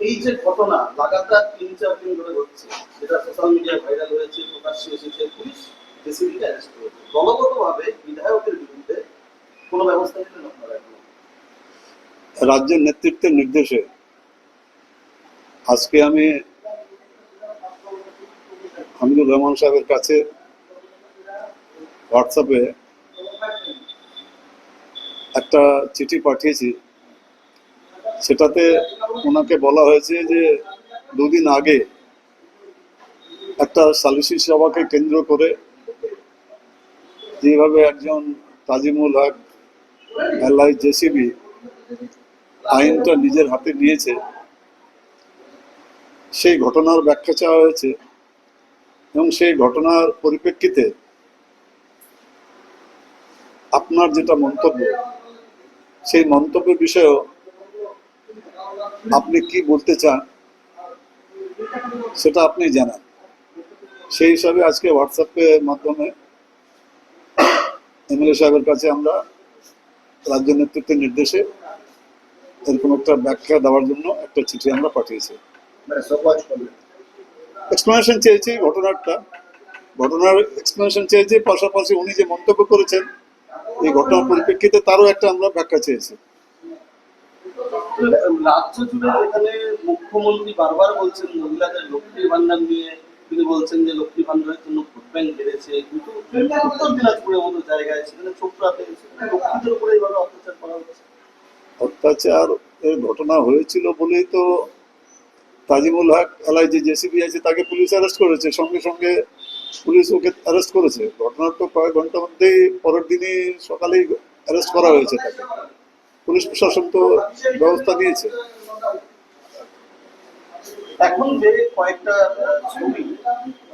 এই যে ঘটনা, লাগাতার তিন চার দিন ধরে হচ্ছে যেটা সোশ্যাল মিডিয়ায় ভাইরাল হয়েছে, প্রকাশ্যে এসেছে পুলিশ অ্যারেস্ট করেছে। দলগতভাবে বিধায়কের বিরুদ্ধে কোনো ব্যবস্থা নিলেন আপনারা রাজ্যের নেতৃত্বের নির্দেশে আজকে আমি হামিদুর রহমান সাহেবের কাছে হোয়াটসঅ্যাপে একটা চিঠি পাঠিয়েছি। সেটাতে ওনাকে বলা হয়েছে যে দুদিন আগে একটা সালিসি সভাকে কেন্দ্র করে যেভাবে একজন তাজিমুল হক, এলআই, জেসিবি আইনটা নিজের হাতে নিয়েছে, সেই ঘটনার ব্যাখ্যা চাওয়া হয়েছে এবং সেই ঘটনার পরিপ্রেক্ষিতে আপনার যেটা মন্তব্য, সেই মন্তব্যের বিষয়েও আপনি কি বলতে চান, সেটা আপনি জানান। সেই হিসাবে আজকে হোয়াটসঅ্যাপের মাধ্যমে এমএলএ সাহেবের কাছে আমরা রাজ্য নেতৃত্বের নির্দেশে এরকম একটা ব্যাখ্যা দেওয়ার জন্য একটা চিঠি আমরা পাঠিয়েছি। এক্সপ্লেনেশন চেয়েছি ঘটনাটা। ঘটনার এক্সপ্লেনেশন চেয়েছি, পাশাপাশি উনি যে মন্তব্য করেছেন, এই ঘটনার পরিপ্রেক্ষিতে তারও একটা আমরা ব্যাখ্যা চেয়েছি। রাজ্য জুড়ে মুখ্যমন্ত্রী বারবার বলছেন মহিলাদের লক্ষ্মী ভান্ডার নিয়ে। তিনি বলছেন যে লক্ষ্মী ভান্ডারের জন্য ভোট ব্যাংক বেড়েছে। কিন্তু উত্তর দিনাজপুরের মতো জায়গায় সেখানে লক্ষ্মীদের উপরে অত্যাচার করা হচ্ছে। অত্যাচার এর ঘটনা হয়েছিল বলেই তো তাজিমুল হক এলাই যে জেসিবি আছে, তাকে পুলিশ অ্যারেস্ট করেছে। সঙ্গে সঙ্গে পুলিশ ওকে অ্যারেস্ট করেছে। ঘটনার তো কয়েক ঘণ্টার মধ্যেই পরের দিনই সকালেই অ্যারেস্ট করা হয়েছে তাকে। পুলিশ প্রশাসন তো ব্যবস্থা নিয়েছে। এখন যে কয়েকটা ছবি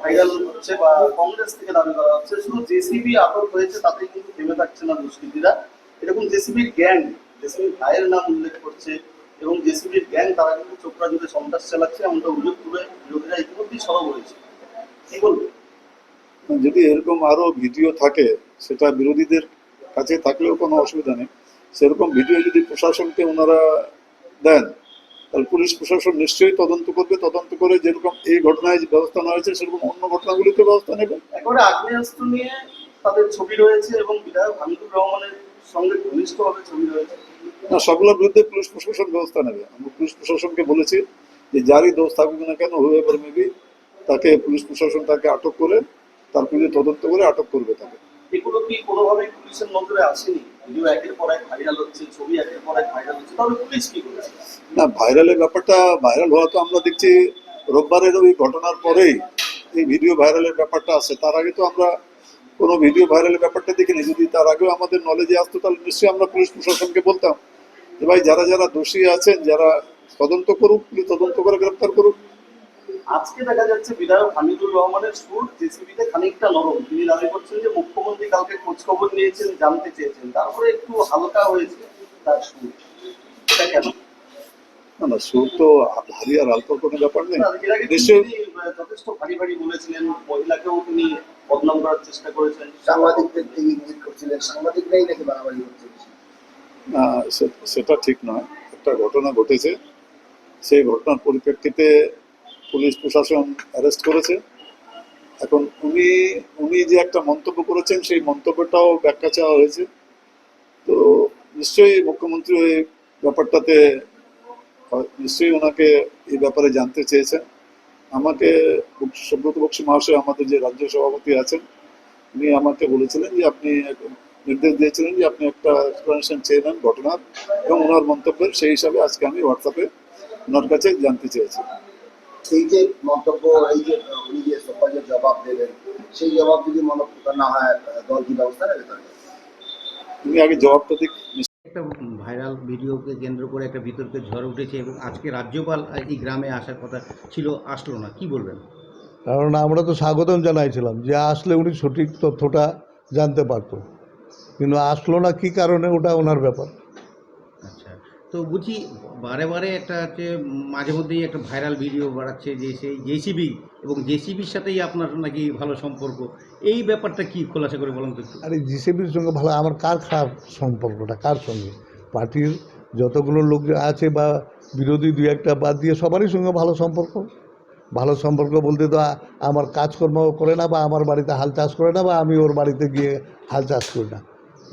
ভাইরাল হচ্ছে বা কংগ্রেস থেকে দাবি করা হচ্ছে শুধু জেসিবি আটক হয়েছে তাতে কিন্তু থেমে থাকছে না দুষ্কৃতীরা। এরকম জেসিবির গ্যাং জেসিবির ভাইয়ের নাম উল্লেখ করছে এবং জেসিবির গ্যাং তারা কিন্তু চোপড়া জুড়ে সন্ত্রাস চালাচ্ছে এমনটা অভিযোগ তুলে বিরোধীরা ইতিমধ্যেই সরব হয়েছে কি বলব? যদি এরকম আরও ভিডিও থাকে সেটা বিরোধীদের কাছে থাকলেও কোনো অসুবিধা নেই। সেরকম ভিডিও যদি প্রশাসনকে ওনারা দেন তাহলে পুলিশ প্রশাসন নিশ্চয়ই তদন্ত করবে। তদন্ত করে যেরকম এই ঘটনায় যে ব্যবস্থা নেওয়া হয়েছে সেরকম অন্য ঘটনাগুলিতে ব্যবস্থা নেবে। একেবারে আগ্নেয়াস্ত্র নিয়ে তাদের ছবি রয়েছে এবং বিধায়ক হামিদুর রহমানের সঙ্গে ঘনিষ্ঠভাবে ছবি রয়েছে। না সবগুলোর বিরুদ্ধে পুলিশ প্রশাসন ব্যবস্থা নেবে। আমরা পুলিশ প্রশাসনকে বলেছি যে যারই দোষ থাকুক না কেন হুয়েভার মেবি তাকে পুলিশ প্রশাসন তাকে আটক করে তার বিরুদ্ধে তদন্ত করে আটক করবে তাকে। এগুলো কি কোনোভাবেই পুলিশের নজরে আসেনি? না ভাইরালের ব্যাপারটা ভাইরাল হওয়া তো আমরা দেখছি রোববারের ওই ঘটনার পরেই এই ভিডিও ভাইরালের ব্যাপারটা আছে। তার আগে তো আমরা কোনো ভিডিও ভাইরালের ব্যাপারটা দেখিনি। যদি তার আগেও আমাদের নলেজে আসতো, তাহলে নিশ্চয়ই আমরা পুলিশ প্রশাসনকে বলতাম যে, ভাই, যারা যারা দোষী আছেন, যারা তদন্ত করুক তদন্ত করে গ্রেপ্তার করুক আজকে দেখা যাচ্ছে বিধায়ক হামিদুর রহমানের সুর জেসিবিতে খানিকটা নরম। তিনি দাবি করছেন যে মুখ্যমন্ত্রী কালকে খোঁজ খবর নিয়েছেন জানতে চেয়েছেন। তারপরে একটু হালকা হয়েছে তার সুর। এটা কেন? না না সুর তো ভারী আর আলতোর কোনো ব্যাপার নেই। নিশ্চয়ই যথেষ্ট ভারী ভারী বলেছিলেন। মহিলাকেও তিনি বদনাম করার চেষ্টা করেছেন। সাংবাদিকদের দিকে ইঙ্গিত করছিলেন। সাংবাদিকরাই নাকি বাড়াবাড়ি না সেটা ঠিক নয়। একটা ঘটনা ঘটেছে। সেই ঘটনার পরিপ্রেক্ষিতে পুলিশ প্রশাসন অ্যারেস্ট করেছে। এখন উনি উনি যে একটা মন্তব্য করেছেন, সেই মন্তব্যটাও ব্যাখ্যা চাওয়া হয়েছে। তো নিশ্চয়ই মুখ্যমন্ত্রী ওই ব্যাপারটাতে, নিশ্চয়ই ওনাকে এই ব্যাপারে জানতে চেয়েছেন। আমাকে সুব্রত বক্সী মহাশয়, আমাদের যে রাজ্য সভাপতি আছেন, উনি আমাকে বলেছিলেন যে আপনি নির্দেশ দিয়েছিলেন যে আপনি একটা এক্সপ্লেনেশন চেয়ে নেন ঘটনার, এবং ওনার মন্তব্যের সেই হিসাবে আজকে আমি হোয়াটসঅ্যাপে ওনার কাছে জানতে চেয়েছি। এই যে মন্তব্য এই যে উনি যে সকালে জবাব দেবেন সেই জবাব যদি মনোপুত না হয় দল কি ব্যবস্থা নেবে তাহলে? তুমি আগে জবাবটা দিক একটা ভাইরাল ভিডিওকে কেন্দ্র করে একটা বিতর্কের ঝড় উঠেছে এবং আজকে রাজ্যপাল এই গ্রামে আসার কথা ছিল আসলো না। কি বলবেন? কারণ আমরা তো স্বাগতম জানাইছিলাম যে আসলে উনি সঠিক তথ্যটা জানতে পারতো। কিন্তু আসলো না কী কারণে ওটা ওনার ব্যাপার। তো বুঝি বারে বারে একটা হচ্ছে মাঝে মধ্যেই একটা ভাইরাল ভিডিও বাড়াচ্ছে যে সেই জেসিবি এবং জেসিবির সাথেই আপনার নাকি ভালো সম্পর্ক। এই ব্যাপারটা কি খোলাসা করে বলুন তো আর জিসিবির সঙ্গে ভালো, আমার কার খারাপ সম্পর্কটা? কার সঙ্গে? পার্টির যতগুলো লোক আছে বা বিরোধী দুই একটা বাদ দিয়ে সবারই সঙ্গে ভালো সম্পর্ক। ভালো সম্পর্ক বলতে তো আমার কাজকর্ম করে না বা আমার বাড়িতে হাল চাষ করে না বা আমি ওর বাড়িতে গিয়ে হাল চাষ করি না।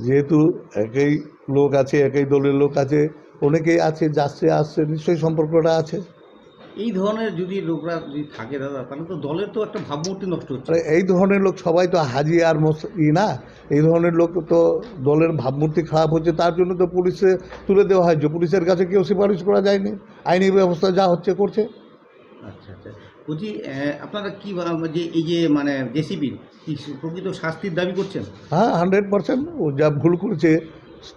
যেহেতু একই লোক আছে, একই দলের লোক আছে অনেকেই আছে যাচ্ছে আসছে নিশ্চয়ই সম্পর্কটা আছে। এই ধরনের যদি লোকরা যদি থাকে দাদা তাহলে তো দলের তো একটা ভাবমূর্তি নষ্ট হচ্ছে। এই ধরনের লোক সবাই তো হাজি আর মস ই না? এই ধরনের লোক তো দলের ভাবমূর্তি খারাপ হচ্ছে তার জন্য তো পুলিশে তুলে দেওয়া হয়েছে পুলিশের কাছে কেউ সুপারিশ করা যায়নি আইনি ব্যবস্থা যা হচ্ছে করছে। আচ্ছা আচ্ছা। বলছি আপনারা কি যে এই যে মানে জেসিবির কি প্রকৃত শাস্তির দাবি করছেন? হ্যাঁ হান্ড্রেড পার্সেন্ট ও যা ভুল করেছে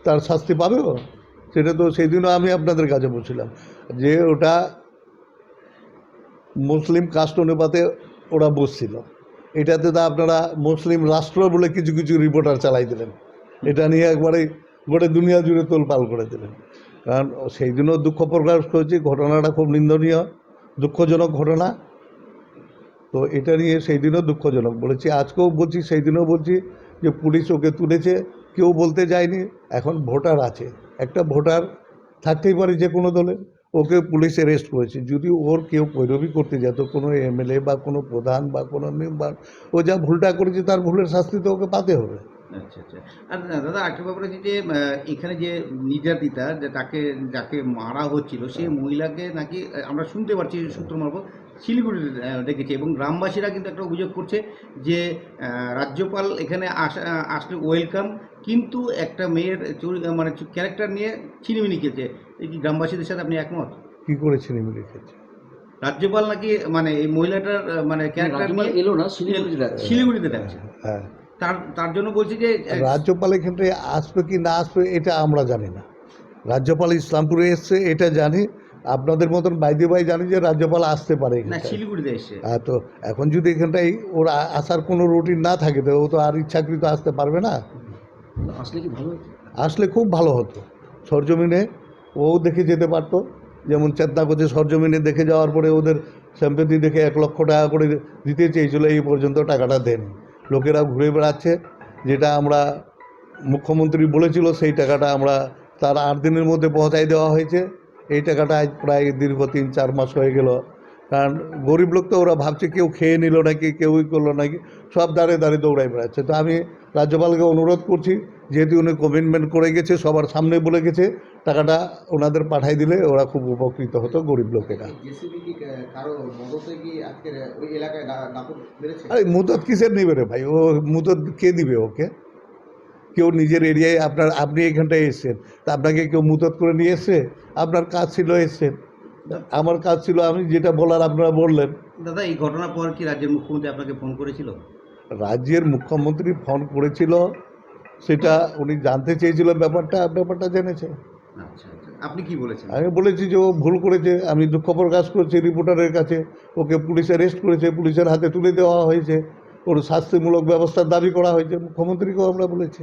তার শাস্তি পাবে সেটা তো সেই দিনও আমি আপনাদের কাছে বলছিলাম যে ওটা মুসলিম কাস্ট অনুপাতে ওরা বসছিল। এটাতে তো আপনারা মুসলিম রাষ্ট্র বলে কিছু কিছু রিপোর্টার চালাই দিলেন। এটা নিয়ে একবারে গোটা দুনিয়া জুড়ে তোলপাল করে দিলেন। কারণ সেই দিনও দুঃখ প্রকাশ করেছি, ঘটনাটা খুব নিন্দনীয়, দুঃখজনক ঘটনা। তো এটা নিয়ে সেই দিনও দুঃখজনক বলেছি, আজকেও বলছি সেই দিনও বলছি যে পুলিশ ওকে তুলেছে, কেউ বলতে যায়নি, এখন ভোটার আছে। একটা ভোটার থাকতেই পারে যে কোনো দলে ওকে পুলিশ অ্যারেস্ট করেছে। যদি ওর কেউ পৈরবী করতে যেত কোনো এমএলএ বা কোনো প্রধান বা কোনো মেম্বার ও যা ভুলটা করেছে তার ভুলের শাস্তি তো ওকে পাতে হবে। আচ্ছা আচ্ছা। আর দাদা একটা ব্যাপার আছে যে এখানে যে নির্যাতিতা যে তাকে যাকে মারা হচ্ছিল সেই মহিলাকে নাকি আমরা শুনতে পারছি সূত্র মারফত শিলিগুড়িতে ডেকেছে এবং গ্রামবাসীরা কিন্তু একটা অভিযোগ করছে যে রাজ্যপাল এখানে আসা আসলে ওয়েলকাম কিন্তু একটা মেয়ের চুরি- মানে ক্যারেক্টার নিয়ে ছিনিমিনি খেয়েছে এই কি গ্রামবাসীদের সাথে আপনি একমত? কী করে এমনি লিখেছে রাজ্যপাল নাকি মানে এই মহিলাটার মানে ক্যারেক্টার এলো না শিলিগুড়িতে ডাকছে। শিলিগুড়িতে ডাকছে হ্যাঁ তার তার জন্য বলছি যে রাজ্যপাল এখানে আসবে কি না আসবে এটা আমরা জানি না। রাজ্যপাল ইসলামপুরে এসছে এটা জানি। আপনাদের মতন বাইদে বাই জানি যে রাজ্যপাল আসতে পারে না শিলিগুড়িতে এসছে হ্যাঁ তো এখন যদি এখানটায় ওর আসার কোনো রুটিন না থাকে তো ও তো আর ইচ্ছাকৃত আসতে পারবে না। আসলে কি ভালো আসলে খুব ভালো হতো। সরজমিনে ও দেখে যেতে পারতো। যেমন চেতনা করছে সরজমিনে দেখে যাওয়ার পরে ওদের স্যাম্পেতি দেখে এক লক্ষ টাকা করে দিতে চেয়েছিল এই পর্যন্ত টাকাটা দেন। লোকেরা ঘুরে বেড়াচ্ছে। যেটা আমরা মুখ্যমন্ত্রী বলেছিল সেই টাকাটা আমরা তার আট দিনের মধ্যে পৌঁছাই দেওয়া হয়েছে। এই টাকাটা আজ প্রায় দীর্ঘ তিন চার মাস হয়ে গেল। কারণ গরিব লোক তো ওরা ভাবছে কেউ খেয়ে নিল নাকি কেউই করল নাকি সব দাঁড়িয়ে দাঁড়িয়ে দৌড়াই বেড়াচ্ছে। তো আমি রাজ্যপালকে অনুরোধ করছি যেহেতু উনি কমিটমেন্ট করে গেছে সবার সামনে বলে গেছে টাকাটা ওনাদের পাঠাই দিলে ওরা খুব উপকৃত হতো গরিব লোকেরা। আরে মুদত কিসের নেবে রে ভাই? ও মুদত কে দিবে ওকে? কেউ নিজের এরিয়ায় আপনার আপনি এখানটায় এসছেন তা আপনাকে কেউ মুদত করে নিয়ে এসছে? আপনার কাজ ছিল এসছেন আমার কাজ ছিল আমি যেটা বলার আপনারা বললেন। দাদা এই ঘটনার পর কি রাজ্যের মুখ্যমন্ত্রী আপনাকে ফোন করেছিল? রাজ্যের মুখ্যমন্ত্রী ফোন করেছিল সেটা উনি জানতে চেয়েছিল ব্যাপারটা ব্যাপারটা জেনেছে। আচ্ছা আচ্ছা। আপনি কি বলেছেন? আমি বলেছি যে ও ভুল করেছে আমি দুঃখ প্রকাশ করেছি রিপোর্টারের কাছে ওকে পুলিশ অ্যারেস্ট করেছে পুলিশের হাতে তুলে দেওয়া হয়েছে ওর শাস্তিমূলক ব্যবস্থার দাবি করা হয়েছে মুখ্যমন্ত্রীকেও আমরা বলেছি।